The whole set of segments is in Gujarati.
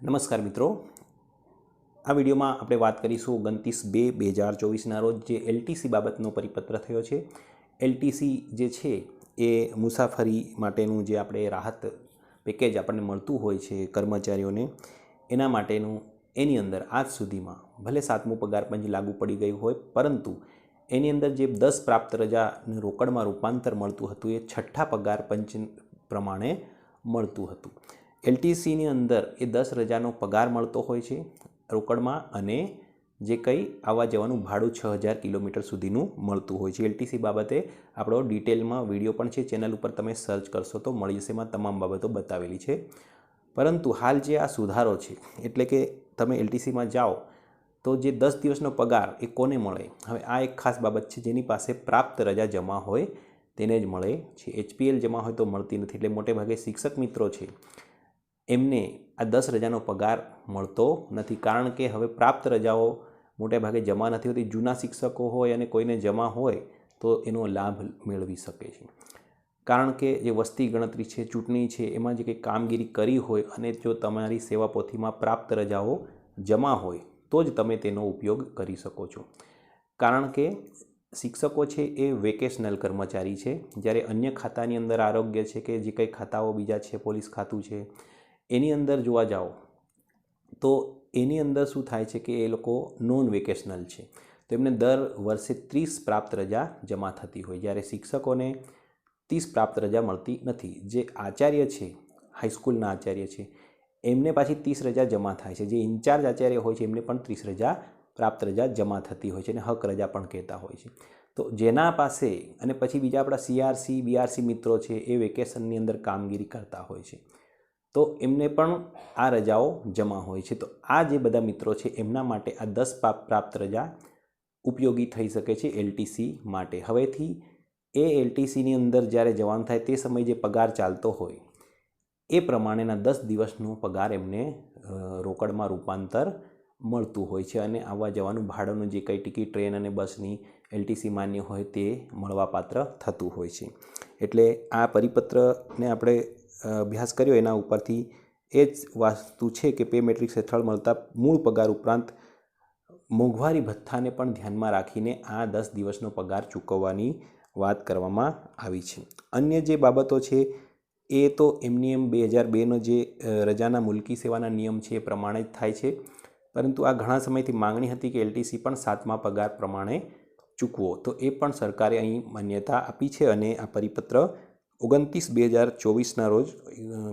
નમસ્કાર મિત્રો. આ વિડીયોમાં આપણે વાત કરીશું ઓગણત્રીસ બે બે હજાર ચોવીસના રોજ જે એલટીસી બાબતનો પરિપત્ર થયો છે. એલટીસી જે છે એ મુસાફરી માટેનું જે આપણે રાહત પેકેજ આપણને મળતું હોય છે કર્મચારીઓને, એના માટેનું એની અંદર આજ સુધીમાં ભલે સાતમું પગાર પંચ લાગુ પડી ગયું હોય, પરંતુ એની અંદર જે દસ પ્રાપ્ત રજાને રોકડમાં રૂપાંતર મળતું હતું એ છઠ્ઠા પગાર પંચ પ્રમાણે મળતું હતું. એલટીસીની અંદર એ દસ રજાનો પગાર મળતો હોય છે રોકડમાં અને જે કંઈ આવવા જવાનું ભાડું છ હજાર કિલોમીટર સુધીનું મળતું હોય છે. એલટીસી બાબતે આપણો ડિટેલમાં વીડિયો પણ છે, ચેનલ ઉપર તમે સર્ચ કરશો તો મળી જશે એમાં તમામ બાબતો બતાવેલી છે. પરંતુ હાલ જે આ સુધારો છે, એટલે કે તમે એલટીસીમાં જાઓ તો જે દસ દિવસનો પગાર એ કોને મળે? હવે આ એક ખાસ બાબત છે, જેની પાસે પ્રાપ્ત રજા જમા હોય તેને જ મળે છે. એચપીએલ જમા હોય તો મળતી નથી, એટલે મોટે ભાગે શિક્ષક મિત્રો છે એમને આ દસ રજાનો પગાર મળતો નથી. કારણ કે હવે પ્રાપ્ત રજાઓ મોટે ભાગે જમા નથી હોતી. જૂના શિક્ષકો હોય અને કોઈને જમા હોય તો એનો લાભ મેળવી શકે છે. કારણ કે જે વસ્તી ગણતરી છે, ચૂંટણી છે, એમાં જે કંઈ કામગીરી કરી હોય અને જો તમારી સેવા પોથીમાં પ્રાપ્ત રજાઓ જમા હોય, તો જ તમે તેનો ઉપયોગ કરી શકો છો. કારણ કે શિક્ષકો છે એ વેકેશનલ કર્મચારી છે. જ્યારે અન્ય ખાતાની અંદર આરોગ્ય છે કે જે કંઈ ખાતાઓ બીજા છે, પોલીસ ખાતું છે એની અંદર જોવા જાઓ, તો એની અંદર શું થાય છે કે એ લોકો નોન વેકેશનલ છે. તો એમને દર વર્ષે ત્રીસ પ્રાપ્ત રજા જમા થતી હોય. જ્યારે શિક્ષકોને ત્રીસ પ્રાપ્ત રજા મળતી નથી. જે આચાર્ય છે હાઈસ્કૂલના આચાર્ય છે, એમને પાછી ત્રીસ રજા જમા થાય છે. જે ઇન્ચાર્જ આચાર્ય હોય છે, એમને પણ ત્રીસ રજા પ્રાપ્ત રજા જમા થતી હોય છે અને હક રજા પણ કહેતા હોય છે. તો જેના પાસે અને પછી બીજા આપણા સીઆરસી બીઆરસી મિત્રો છે, એ વેકેશનની અંદર કામગીરી કરતા હોય છે. તો એમને પણ આ રજાઓ જમા હોય છે. તો આ જે બધા મિત્રો છે, એમના માટે આ દસ પ્રાપ્ત રજા ઉપયોગી થઈ શકે છે એલટીસી માટે. હવેથી એ એલટીસીની અંદર જ્યારે જવાન થાય તે સમયે જે પગાર ચાલતો હોય, એ પ્રમાણેના દસ દિવસનો પગાર એમને રોકડમાં રૂપાંતર મળતું હોય છે અને આવવા જવાનું ભાડાનું જે કંઈ ટિકિટ, ટ્રેન અને બસની એલટીસી માન્ય હોય તે મળવાપાત્ર થતું હોય છે. એટલે આ પરિપત્રને આપણે અભ્યાસ કર્યો એના ઉપરથી, એ જ વાસ્તુ છે કે પે મેટ્રિક્સ હેઠળ મળતા મૂળ પગાર ઉપરાંત મોંઘવારી ભથ્થાને પણ ધ્યાનમાં રાખીને આ દસ દિવસનો પગાર ચૂકવવાની વાત કરવામાં આવી છે. અન્ય જે બાબતો છે, એ તો એમની એમ બે હજાર બેનો જે રજાના મુલકી સેવાના નિયમ છે એ પ્રમાણે જ થાય છે. પરંતુ આ ઘણા સમયથી માંગણી હતી કે એલટીસી પણ સાતમા પગાર પ્રમાણે ચૂકવો. તો એ પણ સરકારે અહીં માન્યતા આપી છે અને આ પરિપત્ર ઓગણત્રીસ બે હજાર ચોવીસના રોજ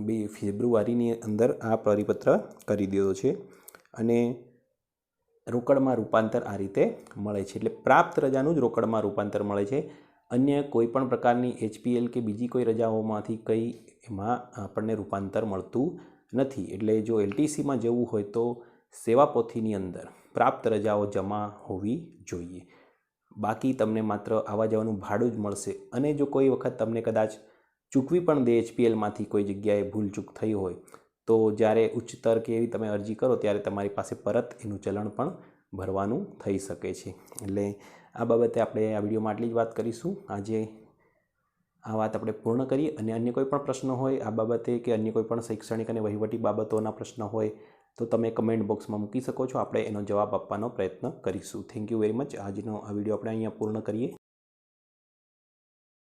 બે ફેબ્રુઆરીની અંદર આ પરિપત્ર કરી દીધો છે અને રોકડમાં રૂપાંતર આ રીતે મળે છે. એટલે પ્રાપ્ત રજાનું જ રોકડમાં રૂપાંતર મળે છે. અન્ય કોઈ પણ પ્રકારની એચપીએલ કે બીજી કોઈ રજાઓમાંથી કંઈ એમાં આપણને રૂપાંતર મળતું નથી. એટલે જો એલટીસીમાં જવું હોય તો સેવાપોથીની અંદર પ્રાપ્ત રજાઓ જમા હોવી જોઈએ. બાકી તમને માત્ર આવવા જવાનું ભાડું જ મળશે. અને જો કોઈ વખત તમને કદાચ ચૂકવી પણ દે એચપીએલમાંથી કોઈ જગ્યાએ ભૂલચૂક થઈ હોય, તો જ્યારે ઉચ્ચતર કે એવી તમે અરજી કરો, ત્યારે તમારી પાસે પરત એનું ચલણ પણ ભરવાનું થઈ શકે છે. એટલે આ બાબતે આપણે આ વિડીયોમાં આટલી જ વાત કરીશું. આજે આ વાત આપણે પૂર્ણ કરીએ. અને અન્ય કોઈ પણ પ્રશ્ન હોય આ બાબતે કે અન્ય કોઈ પણ શૈક્ષણિક અને વહીવટી બાબતોના પ્રશ્ન હોય તો તમે કમેન્ટ બોક્સમાં મૂકી શકો છો. આપણે એનો જવાબ આપવાનો પ્રયત્ન કરીશું. થેન્ક યુ વેરી મચ આજનો આ વીડિયો આપણે અહીંયા પૂર્ણ કરીએ.